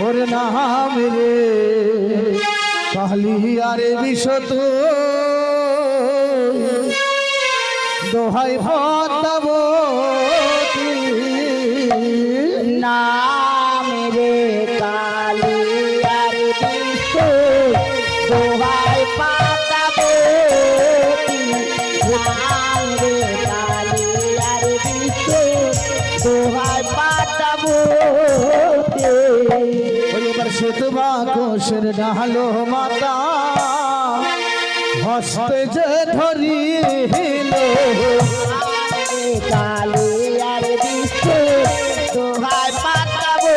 ওর নাম রে কালি আরে বিশত দোহাই ভতাব নাম রে কালি আরে বিশত দোহাই পাতাব নাম রে কালি আরে বিশত দোহাই পাতাব বেতবা কোষের ডালো মাতা। হস্ত যে ধরি কালী আর পাতাবো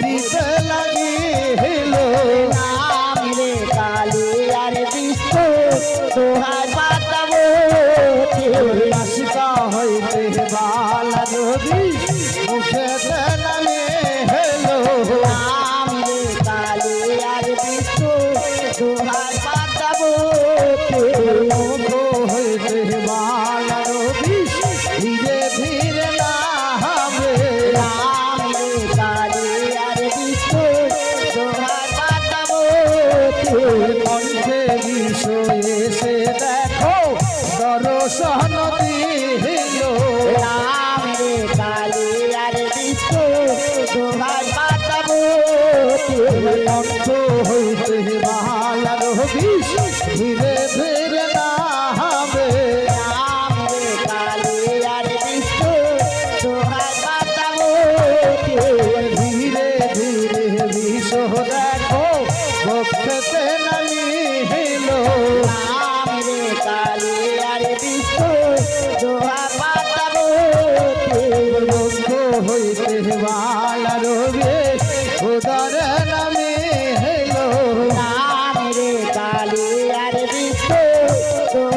Melodies.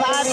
Bye.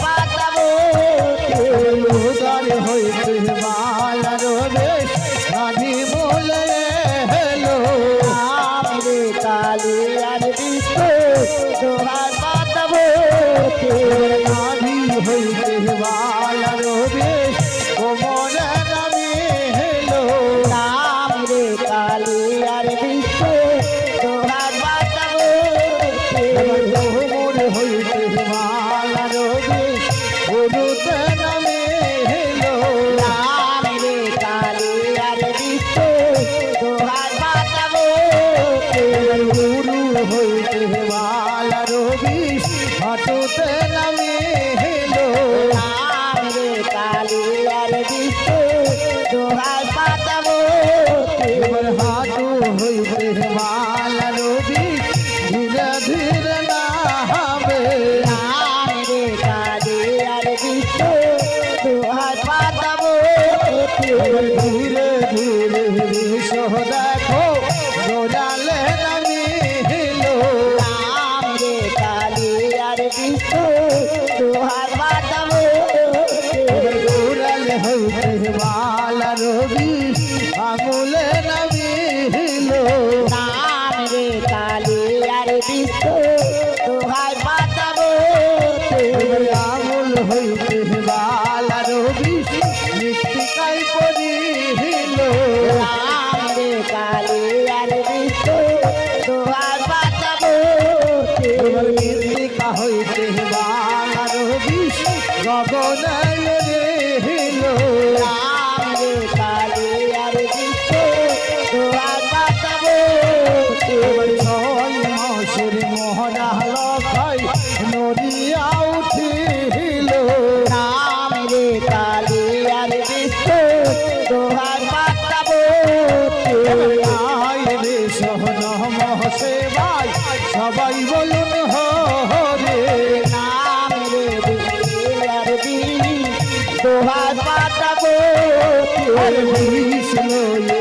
বিষ লয়ে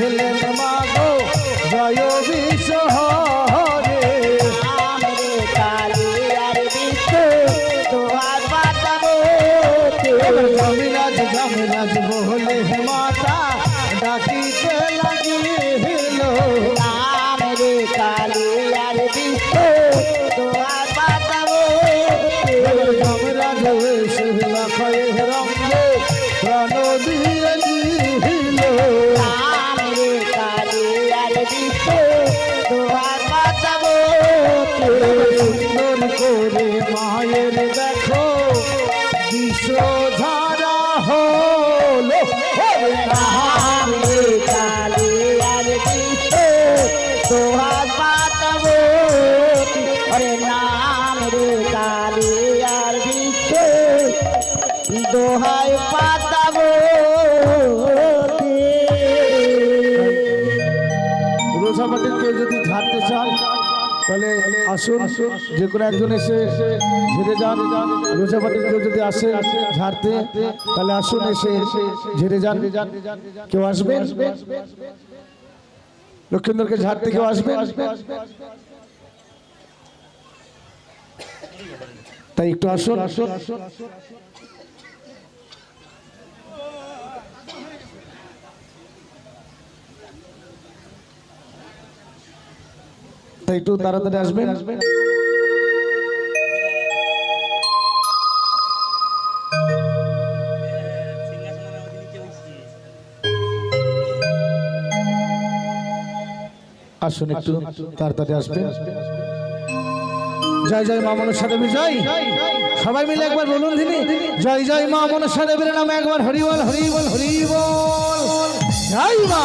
গেলেন মাগো জয় বিষ হরে জমিরাজ জমিরাজ বলে মাতা ডাকিতে লাগিল। আমরে কালিয়ার বিশ্বে দোহার বাতাবো জমিরাজ শিলা খয়ে দোহাই পাতাবো কেউ যদি ঝাড়তে চান, তাহলে আসুন, যে কোনো একজন এসে ঝেড়ে যান। রোজা মাটির কেউ যদি আসে ঝাড়তে, তাহলে আসুন এসে ঝেড়ে যান। কেউ আসবে লক্ষ্মীন্দরকে ঝাড়তে কেউ আসবে তাই একটু আসুন। তাই একটু তাড়াতাড়ি আসবেন? আসুন একটু তাড়াতাড়ি আসবেন। জয় জয় মা মনসা দেবী জয় সবাই মিলে একবার বলুন দিনি জয় জয় মা মনসা দেবীর নামে একবার হরিবল হরিবল হরিবল। জয় মা।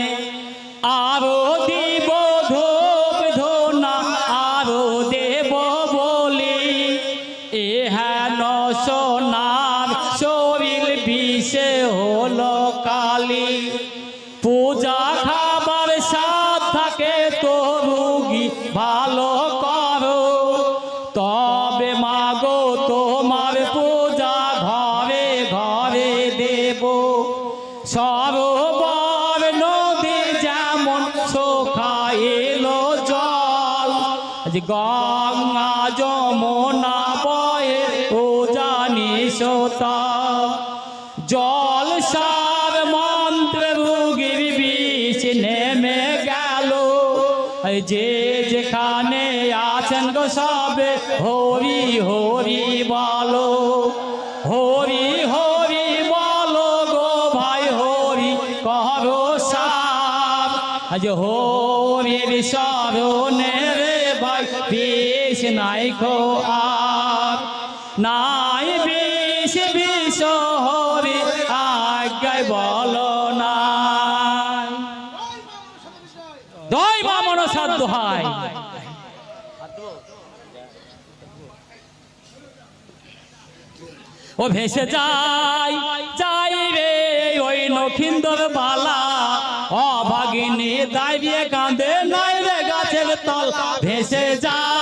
বিষে হলো কালী, পূজা খাবার সাথ থাকে তো রুগী ভালো করো? তবে মাগো, তোমার পূজা ঘরে ঘরে দেব। সরোবর নদী যেমন সোখা এলো জল। গঙ্গা যমুনা বয়ে ও জানি সোতা। জল সার মন্ত্র রুগীর বিষ নেমে গেল। যে যেখানে আছেন গো সবে, হরি হরি বলো, হরি হরি বলো গো ভাই, হরি করো সার। আজ হরির স্মরণে রে ভাই, বিষ নাই খো আর। নাই ও ভেসে যাই যাই রে ওই নখিন্দর বালা। অভাগিনী দাঁড়িয়ে কাঁদে নাই রে গাছের তল। ভেসে যাই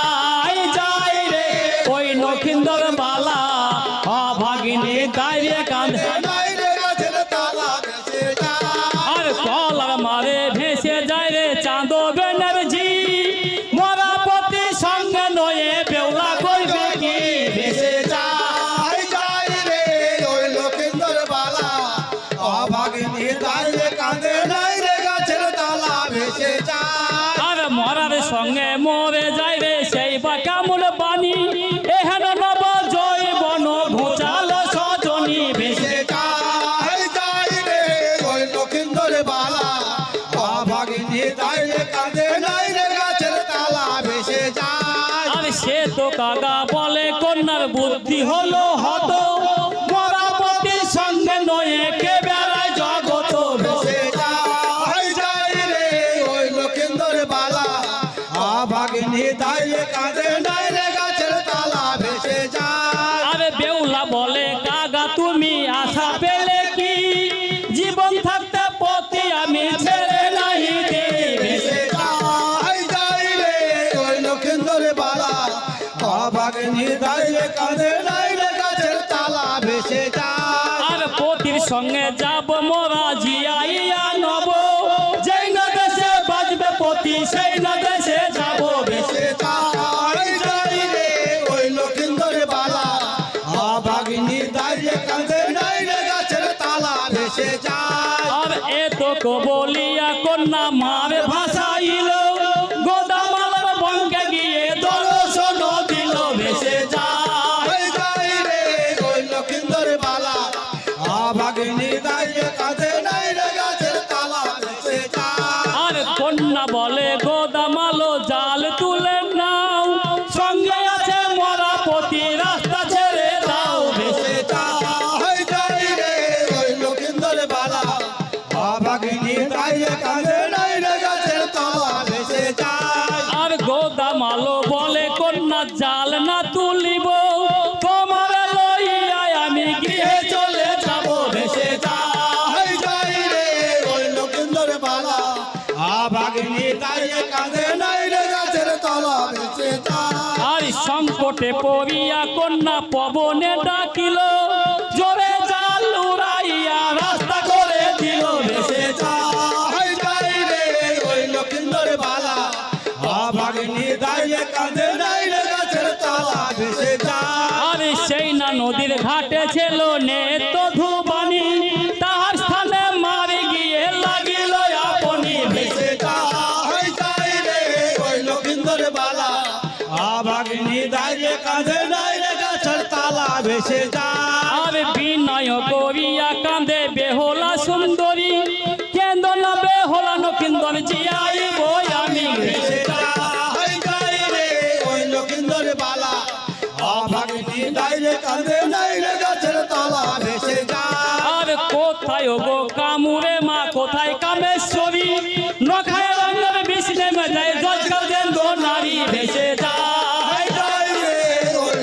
মরার সঙ্গে মরে যাইবে সেই বা কামুল বাণী। বাপ মোরা জিয়াইয়া নব। যেই না দেশে বাজবে পতি সেই না সংকটে পড়িয়া কন্যা পবনে ডাকিল। আর কোথায় গো কামুরে মা, কোথায়? কামেশ্বরী। নখায় রঙের বেশি নেমে যায় জজকাল দেন গো নারী ভেসে যায়।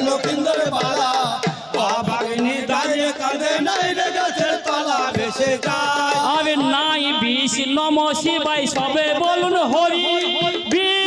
লক্ষিন্দর বালা বাগিনী দাঁড়িয়ে কাঁদে নাই রে গাছের তলা ভেসে যায় আর নাই বিষ, নম শিবাই সবে বলুন হরি। বিষ